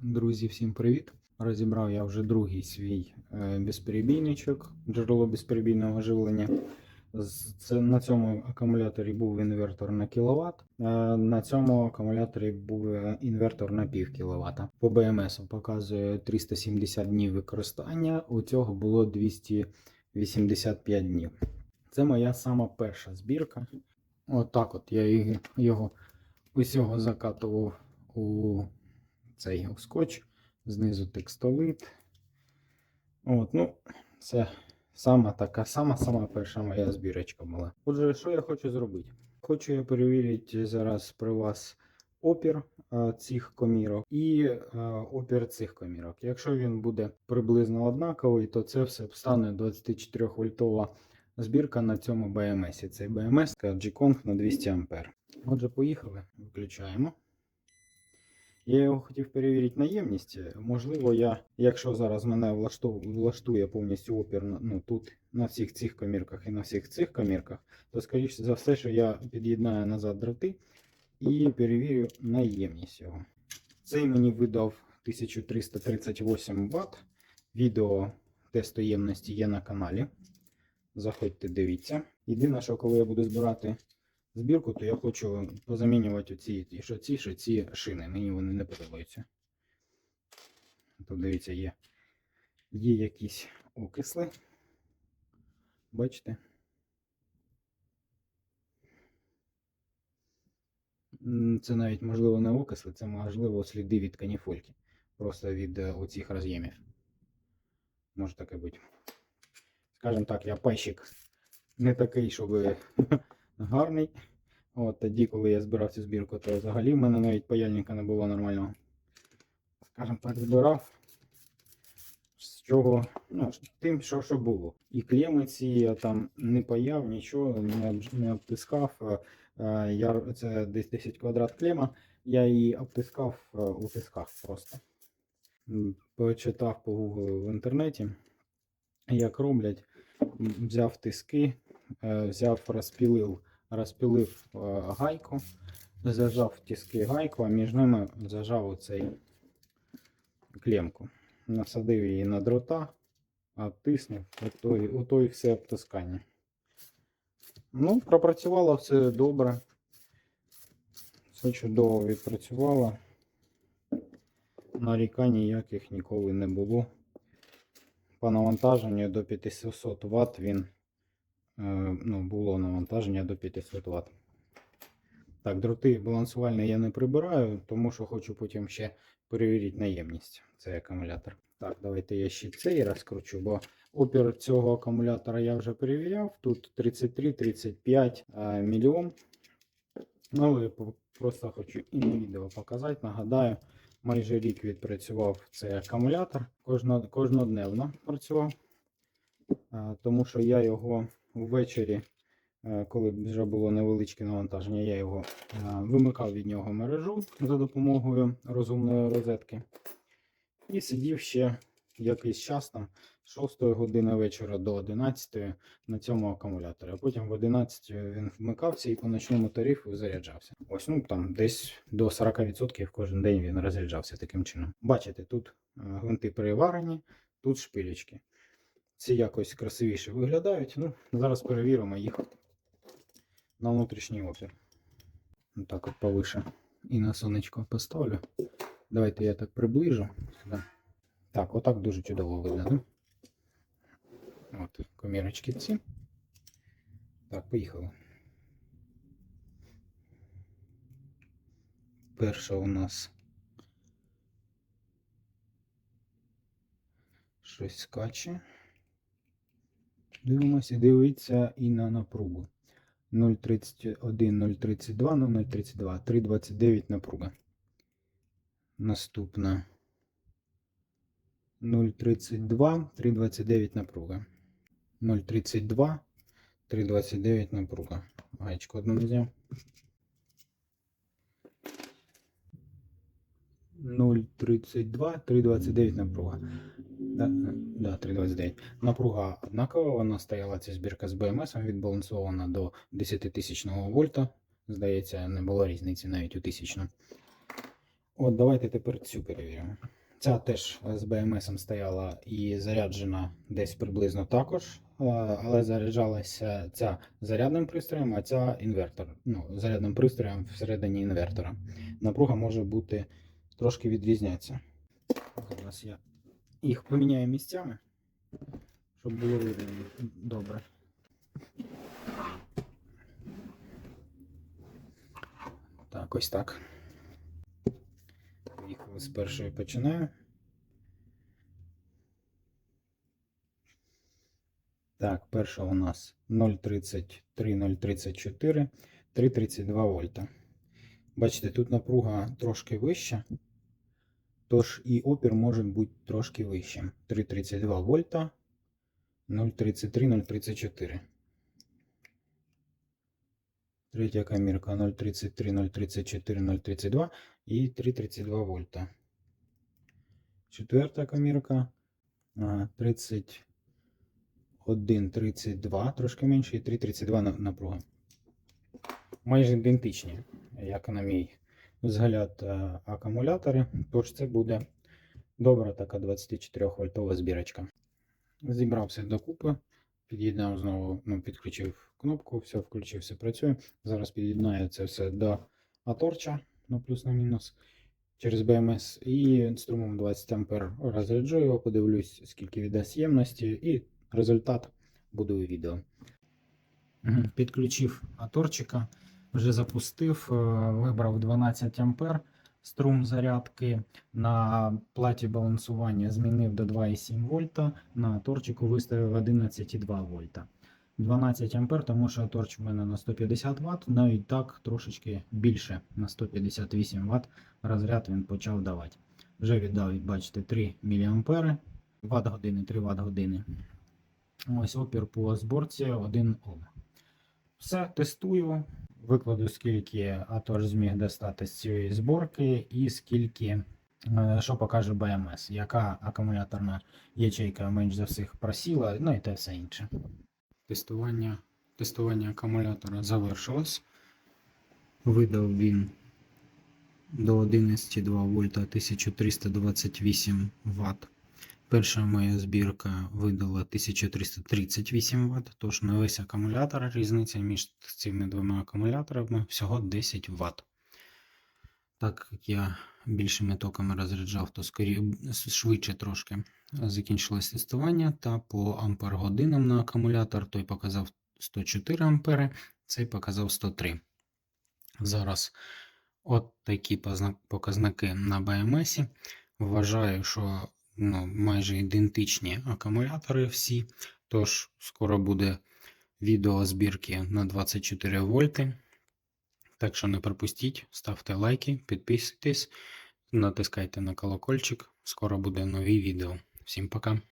Друзі, всім привіт! Розібрав я вже другий свій е, безперебійничок, джерело безперебійного живлення. На цьому акумуляторі був інвертор на кіловат, е, на цьому акумуляторі був е, інвертор на пів кіловата. По БМС показує 370 днів використання, у цього було 285 днів. Це моя сама перша збірка. Отак от я його усього закатував у цей скотч, знизу текстолит. От, ну, це сама така, сама сама перша моя збірочка була. Отже, що я хочу зробити? Хочу я перевірити зараз при вас опір е, цих комірок і е, опір цих комірок. Якщо він буде приблизно однаковий, то це все стане 24 вольтова збірка на цьому BMS. Цей BMS G-Kong на 200 А. Отже, поїхали, виключаємо. Я його хотів перевірити наємність. Можливо, я, якщо зараз мене влаштує повністю опір ну, тут, на всіх цих комірках і на всіх цих комірках, то скоріше за все, що я під'єднаю назад дроти і перевірю наємність його. Цей мені видав 1338 Вт. Відео тесту ємності є на каналі. Заходьте, дивіться. Єдине, що коли я буду збирати збірку, то я хочу позамінювати оці, і що ці, що ці шини. Мені вони не подобаються. Тут дивіться, є, є якісь окисли. Бачите? Це навіть можливо не окисли, це можливо сліди від каніфольки. Просто від е, оцих роз'ємів. Може таке бути. Скажімо так, я пайщик не такий, щоб гарний. От тоді, коли я збирав цю збірку, то взагалі в мене навіть паяльника не було нормального. Скажімо так, збирав. З чого, ну, тим, що, що було. І клеми ці я там не паяв, нічого, не, не обтискав. Е, е, Я, це десь 10 квадрат клема, я її обтискав е, у тисках просто. Почитав по Google в інтернеті, як роблять. Взяв тиски, взяв, розпілив розпілив е, гайку, зажав тиски гайку, а між ними зажав оцей клемку. Насадив її на дрота, і, ото і все обтискання. Ну, пропрацювало все добре. Все чудово відпрацювало. Нарікань ніяких ніколи не було. По навантаженню до 500 Вт він ну, було навантаження до 500 Вт. Так, дроти балансувальні я не прибираю, тому що хочу потім ще перевірити наємність цей акумулятор. Так, давайте я ще цей розкручу, бо опір цього акумулятора я вже перевіряв. Тут 33-35 е, мільйон. Ну, по- просто хочу і відео показати. Нагадаю, майже рік відпрацював цей акумулятор. Кожно, кожнодневно працював. Тому що я його ввечері, е, коли вже було невеличке навантаження, я його е, вимикав від нього мережу за допомогою розумної розетки. І сидів ще якийсь час там з 6 години вечора до 11 на цьому акумуляторі. А потім в 11 він вмикався і по ночному тарифу заряджався. Ось ну там десь до 40% кожен день він розряджався таким чином. Бачите, тут е, гвинти переварені, тут шпилечки. Ці якось красивіше виглядають. Ну, зараз перевіримо їх на внутрішній опір. Так от повише. І на сонечко поставлю. Давайте я так приближу сюди. Так, отак дуже чудово видно. да? От, комірочки ці. Так, поїхали. Перша у нас щось скаче. Дивимося, дивиться і на напругу. 0,31, 0,32, ну 0,32, 3,29 напруга. Наступна 0,32, 3,29 напруга. 0,32, 3,29 напруга. Гаечку одну взяв. 0,32, 3,29 напруга. Да, да, 3,29. Напруга однакова, вона стояла ця збірка з БМС, відбалансована до 10 тисячного вольта. Здається, не було різниці навіть у тисячну. От давайте тепер цю перевіримо. Ця теж з БМС стояла і заряджена десь приблизно також, але заряджалася ця зарядним пристроєм, а ця інвертор. Ну, зарядним пристроєм всередині інвертора. Напруга може бути трошки відрізнятися. Зараз я їх поміняю місцями, щоб було видно добре. Так, ось так. Поїхали з першої починаю. Так, перша у нас 0,33, 0,34, 3,32 вольта. Бачите, тут напруга трошки вища, тож і опір може бути трошки вищим. 3,32 вольта, 0,33, 0,34. Третя камірка 0,33, 0,34, 0,32 і 3,32 вольта. Четверта камірка ага, 31, 32, трошки менше, і 3,32 напруга. Майже ідентичні, як на мій взгляд, е, акумулятори. Тож це буде добра така 24 вольтова збірочка. Зібрався докупи, під'єднав знову, ну, підключив кнопку, все включив, все працює. Зараз під'єднаю це все до аторча на плюс на мінус через BMS і струмом 20 А розряджу його, подивлюсь, скільки віддасть ємності, і результат будую відео. Підключив аторчика, вже запустив, е, вибрав 12 А струм зарядки. На платі балансування змінив до 2,7 вольта, на торчику виставив 11,2 вольта. 12 ампер, тому що торч в мене на 150 Вт, навіть так трошечки більше на 158 Вт розряд він почав давати. Вже віддав, бачите, 3 мА, Вт години, 3 Вт години. Ось опір по зборці 1 Ом. Все, тестую. Викладу, скільки Атор зміг достати з цієї зборки, і скільки, е, що покаже BMS, яка акумуляторна ячейка менш за всіх просіла, ну і те все інше. Тестування, тестування акумулятора завершилось. Видав він до 11,2 вольта 1328 Вт. Перша моя збірка видала 1338 Вт, тож на весь акумулятор різниця між цими двома акумуляторами всього 10 Вт. Так як я більшими токами розряджав, то скорі... швидше трошки закінчилось тестування. Та по ампер годинам на акумулятор той показав 104 ампери, цей показав 103. Зараз от такі показники на BMS. Вважаю, що ну, майже ідентичні акумулятори всі. Тож скоро буде відео збірки на 24 вольти. Так що не пропустіть, ставте лайки, підписуйтесь, натискайте на колокольчик. Скоро буде нові відео. Всім пока.